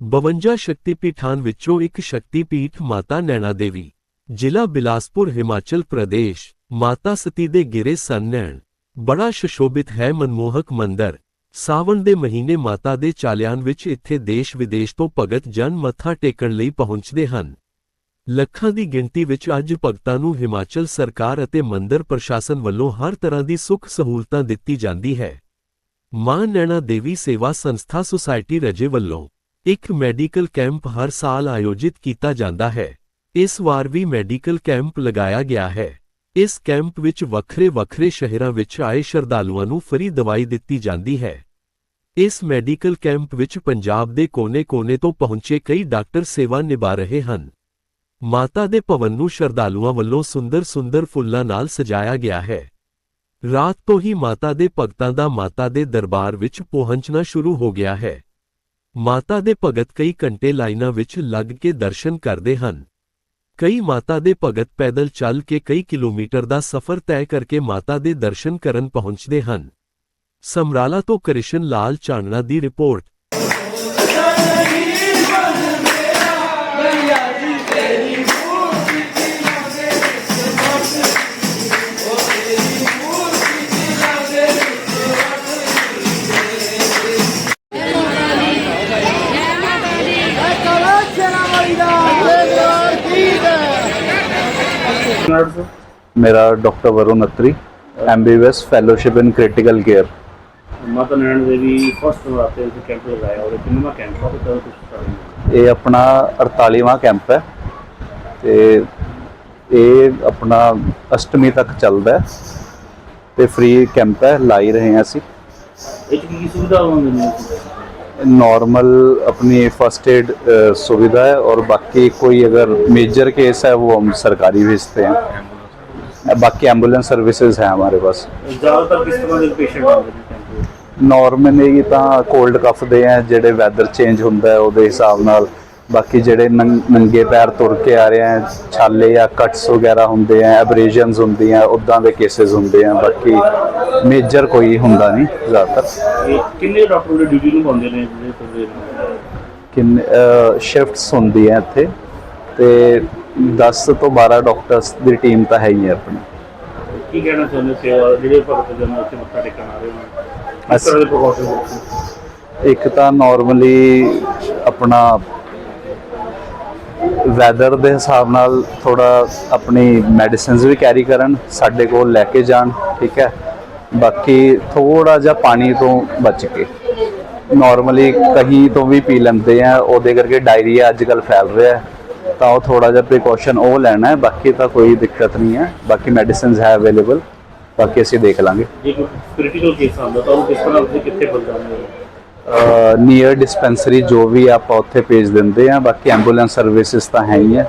52 ਸ਼ਕਤੀਪੀਠਾਂ ਵਿੱਚੋਂ ਇੱਕ ਸ਼ਕਤੀਪੀਠ ਮਾਤਾ ਨੈਣਾ ਦੇਵੀ, ਜ਼ਿਲ੍ਹਾ ਬਿਲਾਸਪੁਰ, ਹਿਮਾਚਲ ਪ੍ਰਦੇਸ਼, ਮਾਤਾ ਸਤੀ ਦੇ ਗਿਰੇ ਸੰਨੈਣ ਬੜਾ ਸ਼ਸ਼ੋਭਿਤ ਹੈ ਮਨਮੋਹਕ ਮੰਦਰ। ਸਾਵਣ ਦੇ ਮਹੀਨੇ ਮਾਤਾ ਦੇ ਚਾਲਿਆਨ ਵਿੱਚ ਇੱਥੇ ਦੇਸ਼ ਵਿਦੇਸ਼ ਤੋਂ ਭਗਤ ਜਨ ਮੱਥਾ ਟੇਕਣ ਲਈ ਪਹੁੰਚਦੇ ਹਨ। ਲੱਖਾਂ ਦੀ ਗਿਣਤੀ ਵਿੱਚ ਅੱਜ ਭਗਤਾਂ ਨੂੰ ਹਿਮਾਚਲ ਸਰਕਾਰ ਅਤੇ ਮੰਦਰ ਪ੍ਰਸ਼ਾਸਨ ਵੱਲੋਂ ਹਰ ਤਰ੍ਹਾਂ ਦੀ ਸੁੱਖ ਸਹੂਲਤਾਂ ਦਿੱਤੀ ਜਾਂਦੀ ਹੈ। ਮਾਂ ਨੈਣਾ ਦੇਵੀ ਸੇਵਾ ਸੰਸਥਾ ਸੁਸਾਇਟੀ ਰਜੇ ਵੱਲੋਂ ਇੱਕ ਮੈਡੀਕਲ ਕੈਂਪ ਹਰ ਸਾਲ ਆਯੋਜਿਤ ਕੀਤਾ ਜਾਂਦਾ ਹੈ। ਇਸ ਵਾਰ ਵੀ ਮੈਡੀਕਲ ਕੈਂਪ ਲਗਾਇਆ ਗਿਆ ਹੈ। ਇਸ ਕੈਂਪ ਵਿੱਚ ਵੱਖਰੇ-ਵੱਖਰੇ ਸ਼ਹਿਰਾਂ ਵਿੱਚ ਆਏ ਸ਼ਰਧਾਲੂਆਂ ਨੂੰ ਫਰੀ ਦਵਾਈ ਦਿੱਤੀ ਜਾਂਦੀ ਹੈ। ਇਸ ਮੈਡੀਕਲ ਕੈਂਪ ਵਿੱਚ ਪੰਜਾਬ ਦੇ ਕੋਨੇ-ਕੋਨੇ ਤੋਂ ਪਹੁੰਚੇ ਕਈ ਡਾਕਟਰ ਸੇਵਾ ਨਿਭਾ ਰਹੇ ਹਨ। ਮਾਤਾ ਦੇ ਭਵਨ ਨੂੰ ਸ਼ਰਧਾਲੂਆਂ ਵੱਲੋਂ ਸੁੰਦਰ-ਸੁੰਦਰ ਫੁੱਲਾਂ ਨਾਲ ਸਜਾਇਆ ਗਿਆ ਹੈ। ਰਾਤ ਤੋਂ ਹੀ ਮਾਤਾ ਦੇ ਭਗਤਾਂ ਦਾ ਮਾਤਾ ਦੇ ਦਰਬਾਰ ਵਿੱਚ ਪਹੁੰਚਣਾ ਸ਼ੁਰੂ ਹੋ ਗਿਆ ਹੈ। ਮਾਤਾ ਦੇ ਭਗਤ ਕਈ ਘੰਟੇ ਲਾਈਨਾਂ ਵਿੱਚ ਲੱਗ ਕੇ ਦਰਸ਼ਨ ਕਰਦੇ ਹਨ। ਕਈ ਮਾਤਾ ਦੇ ਭਗਤ ਪੈਦਲ ਚੱਲ ਕੇ ਕਈ ਕਿਲੋਮੀਟਰ ਦਾ ਸਫ਼ਰ ਤੈਅ ਕਰਕੇ ਮਾਤਾ ਦੇ ਦਰਸ਼ਨ ਕਰਨ ਪਹੁੰਚਦੇ ਹਨ। ਸਮਰਾਲਾ ਤੋਂ ਕ੍ਰਿਸ਼ਨ ਲਾਲ ਚਾਨਣਾ ਦੀ ਰਿਪੋਰਟ ਨਾਮ ਸਰ ਮੇਰਾ doctor Varun Attri MBS fellowship in critical care Mata Nain Devi first camp ਇਹ ਆਪਣਾ 48ਵਾਂ ਕੈਂਪ ਹੈ। ਤੇ ਇਹ ਆਪਣਾ ਅਸ਼ਟਮੀ ਤੱਕ ਚੱਲਦਾ ਹੈ। ਤੇ ਫ੍ਰੀ ਕੈਂਪ ਹੈ ਲਾਈ ਰਹੇ ਹਾਂ ਅਸੀਂ। ਇਹ ਕੀ ਸੁਵਿਧਾ ਹੁੰਦੀ ਨੇ? नॉर्मल अपनी फर्स्ट एड सुविधा है और बाकी कोई अगर मेजर केस है वो हम सरकारी भेजते हैं बाकी एम्बुलेंस सर्विसेज हैं हमारे पास ਜ਼ਿਆਦਾਤਰ ਕਿਸ ਤਰ੍ਹਾਂ ਦੇ ਪੇਸ਼ੈਂਟ ਆਉਂਦੇ ਨੇ ਕੈਂਪ ਵਿੱਚ ਨਾਰਮਲੀ ਤਾਂ ਕੋਲਡ ਕਫ ਦੇ ਆ ਜਿਹੜੇ ਵੈਦਰ ਚੇਂਜ ਹੁੰਦਾ ਹੈ ਉਹਦੇ ਹਿਸਾਬ ਨਾਲ ਬਾਕੀ ਜਿਹੜੇ ਨੰਗ- ਪੈਰ ਤੁਰ ਕੇ ਆ ਰਹੇ ਆ ਛਾਲੇ ਜਾਂ ਕਟਸ ਵਗੈਰਾ ਹੁੰਦੇ ਆ ਐਬਰੇਸ਼ਨਸ ਹੁੰਦੀਆਂ ਉਦਾਂ ਦੇ ਕੇसेस ਹੁੰਦੇ ਆ ਬਾਕੀ ਮੇਜਰ ਕੋਈ ਹੁੰਦਾ ਨਹੀਂ ਜ਼ਿਆਦਾਤਰ। ਕਿੰਨੇ ਡਾਕਟਰ ਦੀ ਡਿਊਟੀ ਨੂੰ ਪਾਉਂਦੇ ਨੇ ਕਿੰਨੇ ਸ਼ਿਫਟਸ ਹੁੰਦੀ ਹੈ ਇੱਥੇ ਤੇ 10 ਤੋਂ 12 ਡਾਕਟਰਸ ਦੀ ਟੀਮ ਤਾਂ ਹੈ ਹੀ ਹੈ ਆਪਣੀ। ਕੀ ਕਹਿਣਾ ਚਾਹੁੰਦੇ ਸੇਵਾ ਜਿਹੜੇ ਭਗਤ ਜਨ ਉੱਥੇ ਮੱਥਾ ਟੇਕਣ ਆ ਰਹੇ ਨੇ? ਅਸੀਂ- ਤਰ੍ਹਾਂ ਦੇ ਪ੍ਰੋਟੋਕੋਲ ਇੱਕ ਤਾਂ ਨਾਰਮਲੀ ਆਪਣਾ ਵੈਦਰ ਦੇ ਹਿਸਾਬ ਨਾਲ ਥੋੜਾ ਆਪਣੀ ਮੈਡੀਸਿਨਸ ਵੀ ਕੈਰੀ ਕਰਨ, ਸਾਡੇ ਕੋਲ ਲੈ ਕੇ ਜਾਣ, ਠੀਕ ਹੈ। ਬਾਕੀ ਥੋੜਾ ਜਿਹਾ ਪਾਣੀ ਤੋਂ ਬਚ ਕੇ। ਨਾਰਮਲੀ ਕਹੀਂ ਤੋਂ ਵੀ ਪੀ ਲੈਂਦੇ ਆ, ਉਹਦੇ ਕਰਕੇ ਡਾਇਰੀਆ ਅੱਜ ਕੱਲ ਫੈਲ ਰਿਹਾ ਹੈ। ਤਾਂ ਉਹ ਥੋੜਾ ਜਿਹਾ ਪ੍ਰੀਕਾਸ਼ਨ ਉਹ ਲੈਣਾ ਹੈ, ਬਾਕੀ ਤਾਂ ਕੋਈ ਦਿੱਕਤ ਨਹੀਂ ਹੈ। ਬਾਕੀ ਮੈਡੀਸਿਨਸ ਹੈ ਅਵੇਲੇਬਲ ਬਾਕੀ ਅਸੀਂ ਦੇਖ ਲਾਂਗੇ। ਜੇ ਕ੍ਰਿਟੀਕਲ ਕੇਸ ਆਉਂਦਾ ਤਾਂ ਉਹ ਕਿਸ ਤਰ੍ਹਾਂ ਕਿੱਥੇ ਪਹੁੰਚਾਉਂਦੇ ਹੋ ਨੀਅਰ ਡਿਸਪੈਂਸਰੀ ਜੋ ਵੀ ਆਪਾਂ ਉੱਥੇ ਭੇਜ ਦਿੰਦੇ ਆ ਬਾਕੀ ਐਂਬੂਲੈਂਸ ਸਰਵਿਸਿਜ਼ ਤਾਂ ਹੈ ਹੀ ਆ।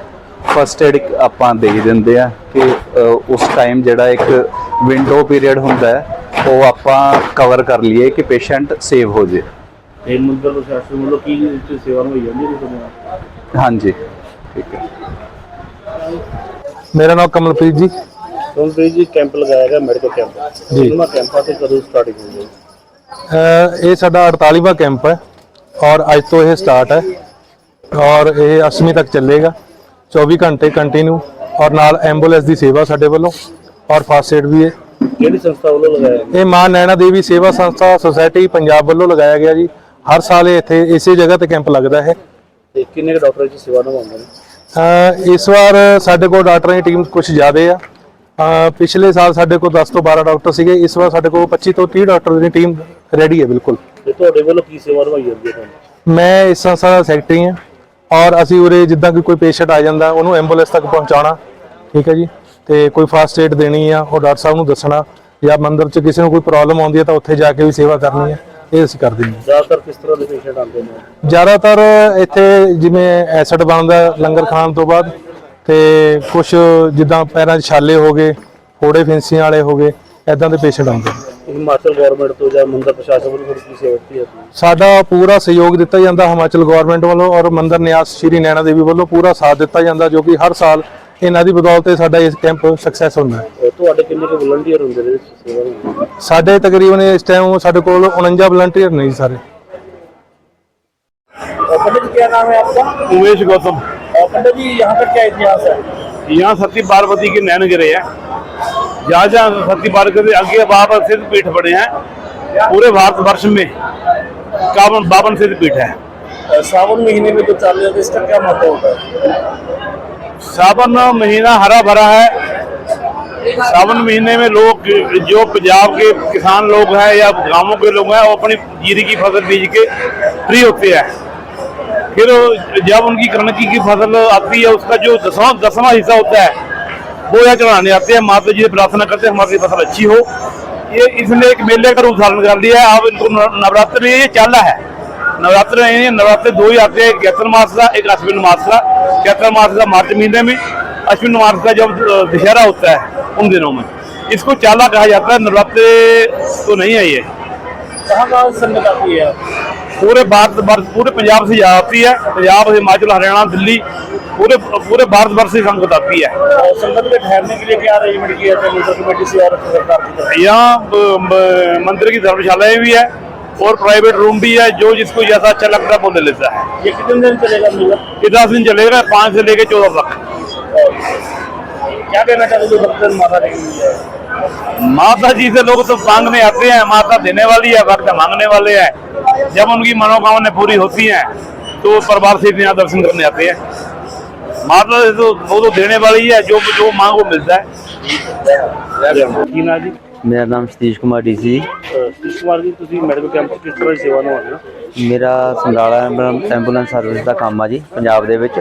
ਫਸਟ ਏਡ ਆਪਾਂ ਦੇ ਹੀ ਦਿੰਦੇ ਆ ਕਿ ਉਸ ਟਾਈਮ ਜਿਹੜਾ ਇੱਕ ਵਿੰਡੋ ਪੀਰੀਅਡ ਹੁੰਦਾ ਹੈ ਉਹ ਆਪਾਂ ਕਵਰ ਕਰ ਲਈਏ ਕਿ ਪੇਸ਼ੈਂਟ ਸੇਵ ਹੋ ਜੇ। ਇਹ ਮੰਦਰ ਪ੍ਰਸ਼ਾਸਨ ਵੱਲੋਂ ਕੀ ਇਹ 'ਚ ਸੇਵਾ ਹੋਈ ਜਾਂਦੀ ਹੈ ਤੁਹਾਨੂੰ ਹਾਂਜੀ ਠੀਕ ਹੈ। ਮੇਰਾ ਨਾਮ ਕਮਲਪ੍ਰੀਤ ਜੀ। ਤੁਹਾਨੂੰ ਜੀ ਕੈਂਪ ਲਗਾਇਆ ਗਿਆ ਮੈਡੀਕਲ ਕੈਂਪ। ਜੀ। ਕਿੰਨਾ ਕੈਂਪ ਤੇ ਕਦੋਂ ਸਟਾਰਟਿੰਗ ਹੋਈ ਹੈ? ਇਹ ਸਾਡਾ 48ਵਾਂ ਕੈਂਪ ਹੈ ਔਰ ਅੱਜ ਤੋਂ ਇਹ ਸਟਾਰਟ ਹੈ ਔਰ ਇਹ 8ਵੀਂ ਤੱਕ ਚੱਲੇਗਾ 24 ਘੰਟੇ ਕੰਟੀਨਿਊ ਔਰ ਨਾਲ ਐਂਬੂਲੈਂਸ ਦੀ ਸੇਵਾ ਸਾਡੇ ਵੱਲੋਂ ਔਰ ਫਾਸਟ ਏਡ ਵੀ ਹੈ। ਕਿਹੜੀ ਸੰਸਥਾ ਵੱਲੋਂ ਲਗਾਇਆ? ਇਹ ਮਾਂ ਨੈਣਾ ਦੇਵੀ ਸੇਵਾ ਸੰਸਥਾ ਸੁਸਾਇਟੀ ਪੰਜਾਬ ਵੱਲੋਂ ਲਗਾਇਆ ਗਿਆ ਜੀ। ਹਰ ਸਾਲ ਇੱਥੇ ਇਸੇ ਜਗ੍ਹਾ ਤੇ ਕੈਂਪ ਲੱਗਦਾ ਹੈ। ਤੇ ਕਿੰਨੇ ਡਾਕਟਰ ਜੀ ਸੇਵਾ ਨਿਭਾਉਂਦੇ ਨੇ? ਇਸ ਵਾਰ ਸਾਡੇ ਕੋਲ ਡਾਕਟਰਾਂ ਦੀ ਟੀਮ ਕੁਝ ਜ਼ਿਆਦੇ ਆ। ਪਿਛਲੇ ਸਾਲ ਸਾਡੇ ਕੋਲ 10 ਤੋਂ 12 ਡਾਕਟਰ ਸੀਗੇ ਇਸ ਵਾਰ ਸਾਡੇ ਕੋਲ 25 ਤੋਂ 30 ਡਾਕਟਰ ਦੀ ਟੀਮ ਰੈਡੀ ਹੈ ਬਿਲਕੁਲ। ਤੇ ਤੁਹਾਡੇ ਵੱਲੋਂ ਕੀ ਸੇਵਾ ਨਿਭਾਈ ਜਾਂਦੀ ਹੈ ਤੁਹਾਨੂੰ? ਮੈਂ ਇਸ ਸੰਸਥਾ ਦਾ ਸੈਕਟਰੀ ਹਾਂ ਔਰ ਅਸੀਂ ਉਰੇ ਜਿੱਦਾਂ ਕਿ ਕੋਈ ਪੇਸ਼ੈਂਟ ਆ ਜਾਂਦਾ ਉਹਨੂੰ ਐਂਬੂਲੈਂਸ ਤੱਕ ਪਹੁੰਚਾਉਣਾ ਠੀਕ ਹੈ ਜੀ? ਤੇ ਕੋਈ ਫਾਸਟ ਏਡ ਦੇਣੀ ਆ ਉਹ ਡਾਕਟਰ ਸਾਹਿਬ ਨੂੰ ਦੱਸਣਾ ਜਾਂ ਮੰਦਰ 'ਚ ਕਿਸੇ ਨੂੰ ਕੋਈ ਪ੍ਰੋਬਲਮ ਆਉਂਦੀ ਹੈ ਤਾਂ ਉੱਥੇ ਜਾ ਕੇ ਵੀ ਸੇਵਾ ਕਰਨੀ ਹੈ ਇਹ ਅਸੀਂ ਕਰਦੇ ਹਾਂ। ਜ਼ਿਆਦਾਤਰ ਕਿਸ ਤਰ੍ਹਾਂ ਦੇ ਪੇਸ਼ੈਂਟ ਆਉਂਦੇ ਨੇ? ਜ਼ਿਆਦਾਤਰ ਇੱਥੇ ਜਿਵੇਂ ਐਸਿਡ ਬਣਦਾ ਲੰਗਰ ਖਾਣ ਤੋਂ ਬਾਅਦ ਤੇ ਕੁਝ ਜਿੱਦਾਂ ਪੈਰਾਂ 'ਚ ਛਾਲੇ ਹੋ ਗਏ ਫੋੜੇ ਫਿੰਸੀਆਂ ਵਾਲੇ ਹੋ ਗਏ ਐਦਾਂ ਦੇ ਪੇਸ਼ੈਂਟ ਆਉਂਦੇ ਨੇ। ਹਿਮਾਚਲ ਗਵਰਨਮੈਂਟ ਤੋਂ ਜਾਂ ਮੰਦਰ ਪ੍ਰਸ਼ਾਸਨ ਵੱਲੋਂ ਤੁਹਾਨੂੰ ਕੀ ਸੇਵਾ ਦਿੱਤੀ ਜਾਂਦੀ ਹੈ ਸਾਡਾ ਪੂਰਾ ਸਹਿਯੋਗ ਦਿੱਤਾ ਜਾਂਦਾ ਹਿਮਾਚਲ ਗਵਰਨਮੈਂਟ ਵੱਲੋਂ ਔਰ ਮੰਦਰ ਨਿਆਸ ਸ਼੍ਰੀ ਨੈਣਾ ਦੇਵੀ ਵੱਲੋਂ ਪੂਰਾ ਸਾਥ ਦਿੱਤਾ ਜਾਂਦਾ ਜੋ ਕਿ ਹਰ ਸਾਲ ਇਹਨਾਂ ਦੀ ਬਦੌਲਤ ਇਹ ਸਾਡਾ ਇਸ ਕੈਂਪ ਸਕਸੈਸ ਹੁੰਦਾ ਹੈ ਅਹ ਤੁਹਾਡੇ ਕਿੰਨੇ ਕੁ ਵਲੰਟੀਅਰ ਹੁੰਦੇ ਨੇ ਇਸ ਸੇਵਾ ਨੂੰ ਸਾਡੇ ਤਕਰੀਬਨ ਇਸ ਟਾਈਮ ਸਾਡੇ ਕੋਲ 49 ਵਲੰਟੀਅਰ ਨੇ ਜੀ ਸਾਰੇ पंडित जी क्या नाम है आपका उमेश गौतम پنڈت جی یہاں تک کیا اتہاس ہے؟ یہاں ستی پاروتی کے نین گرے ہیں۔ جہاں جہاں ستی پاروتی اگے باپن سدھ پیٹھ بڑے ہیں پورے بھارت ورش میں کابن باپن سدھ پیٹھ ہے ساون مہینے میں جو چل رہا اس کا کیا مہتو ہوتا ہے؟ ساون مہینہ ہرا بھرا ہے۔ ساون مہینے میں لوگ جو پنجاب کے کسان لوگ ہیں یا گاؤں کے لوگ ہیں وہ اپنی جیری کی فصل بیج کے فری ہوتے ہیں۔ फिर जब उनकी कणक की फसल आती है उसका जो दसवां दसवां हिस्सा होता है वो यह चढ़ाने आते हैं माता जी से प्रार्थना करते हैं हमारी फसल अच्छी हो ये इसने एक मेले का रूप धारण कर लिया है अब इनको न- नवरात्र में ये चाला है नवरात्र में ये नवरात्र दो ही आते हैं एक चैत्र मास का एक अश्विन मास का चैत्र मास का मार्च महीने में अश्विन मास का जब अ, दशहरा होता है उन दिनों में इसको चाला कहा जाता है नवरात्र तो नहीं है ये कहाँ कहाँ से संगत आती है پورے بھارت برس پورے پنجاب سے یہاں آتی ہے پنجاب ہماچل ہریانہ دلی پورے پورے بھارت بھر سے سنگت آتی ہے سنگت میں ٹھہرنے کے لیے کیا ارینجمنٹ کیا ہے یہاں مندر کی دھرم شالائیں بھی ہے اور پرائیویٹ روم بھی ہے جو جس کو جیسا اچھا لگتا ہے وہ لے لیتا ہے یہ کتنے دن چلے گا یہ دس دن چلے گا پانچ سے لے کے چودہ تک کیا کہنا چاہتے ہیں लेके चौदह तक क्या कहना चाहते हो जो भक्तजन माता लेके है माता जी से लोग तो मांगने आते हैं माता देने वाली है भक्त मांगने वाले हैं जब उनकी मनोकामना पूरी होती हैं तो परिवार से यहाँ दर्शन करने आते हैं माता से तो वो तो देने वाली है जो जो मांगो मिलता है ਕੀ ਨਾ ਜੀ ਮੇਰਾ ਨਾਮ ਸਤੀਸ਼ ਕੁਮਾਰ ਡੀਸੀ ਸਤੀਸ਼ ਕੁਮਾਰ ਜੀ ਤੁਸੀਂ ਮੈਡੀਕਲ ਕੈਂਪ ਕਿਸ ਤਰ੍ਹਾਂ ਦੀ ਸੇਵਾ ਨਿਭਾਉਂਦੇ ਹੋ ਮੇਰਾ ਸੰਡਾਲਾ ਐਂਬੂਲੈਂਸ ਐਂਬੂਲੈਂਸ ਸਰਵਿਸ ਦਾ ਕੰਮ ਆ ਜੀ ਪੰਜਾਬ ਦੇ ਵਿੱਚ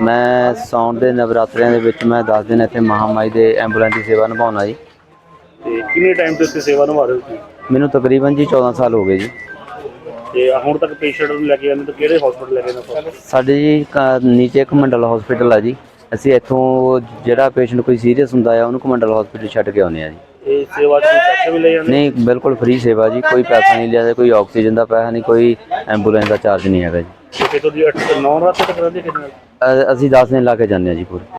ਮੈਂ ਸੌਣ ਦੇ ਨਵਰਾਤਰਿਆਂ ਦੇ ਵਿੱਚ ਮੈਂ 10 ਦਿਨ ਇੱਥੇ ਮਹਾਮਾਈ ਦੇ ਐਂਬੂਲੈਂਸ ਦੀ ਸੇਵਾ ਨਿਭਾਉਣਾ ਜੀ ਤੇ ਕਿੰਨੇ ਟਾਈਮ ਤੋਂ ਇੱਥੇ ਸੇਵਾ ਨਿਭਾ ਰਹੇ ਹੋ ਤੁਸੀਂ? ਮੈਨੂੰ ਤਕਰੀਬਨ ਜੀ 14 ਸਾਲ ਹੋ ਗਏ ਜੀ। ਤੇ ਹੁਣ ਤੱਕ ਪੇਸ਼ੈਂਟ ਨੂੰ ਲੈ ਕੇ ਜਾਂਦੇ ਤਾਂ ਕਿਹੜੇ ਹਸਪੀਟਲ ਲੈ ਕੇ ਜਾਂਦੇ ਹੋ ਸਾਡੇ ਜੀ ਕ- ਨੀਚੇ ਕਮੰਡਲ ਹਸਪੀਟਲ ਆ ਜੀ। ਅਸੀਂ ਇੱਥੋਂ ਜਿਹੜਾ ਪੇਸ਼ੈਂਟ ਕੋਈ ਸੀਰੀਅਸ ਹੁੰਦਾ ਆ ਉਹਨੂੰ ਕਮੰਡਲ ਹਸਪੀਟਲ ਛੱਡ ਕੇ ਆਉਂਦੇ ਆ ਜੀ। ਇਹ ਸੇਵਾ ਚ ਕੋਈ ਪੈਸੇ ਵੀ ਲੈ ਜਾਂਦੇ? ਨਹੀਂ ਬਿਲਕੁਲ ਫ੍ਰੀ ਸੇਵਾ ਜੀ। ਕੋਈ ਪੈਸਾ ਨਹੀਂ ਲਿਆ ਕੋਈ ਆਕਸੀਜਨ ਦਾ ਪੈਸਾ ਨਹੀਂ ਕੋਈ ਐਂਬੂਲੈਂਸ ਦਾ ਚਾਰਜ ਨਹੀਂ ਹੈਗਾ ਜੀ। ਤੇ ਤੁਹਾਡੀ 8 9 ਰਾਤ ਤੱਕ ਰਹਿੰਦੇ ਕਿੰਨੇ ਅ- ਅਸੀਂ 10 ਦਿਨ ਲਾ ਕੇ ਜਾਂਦੇ ਆ ਜੀ ਪੂਰੇ।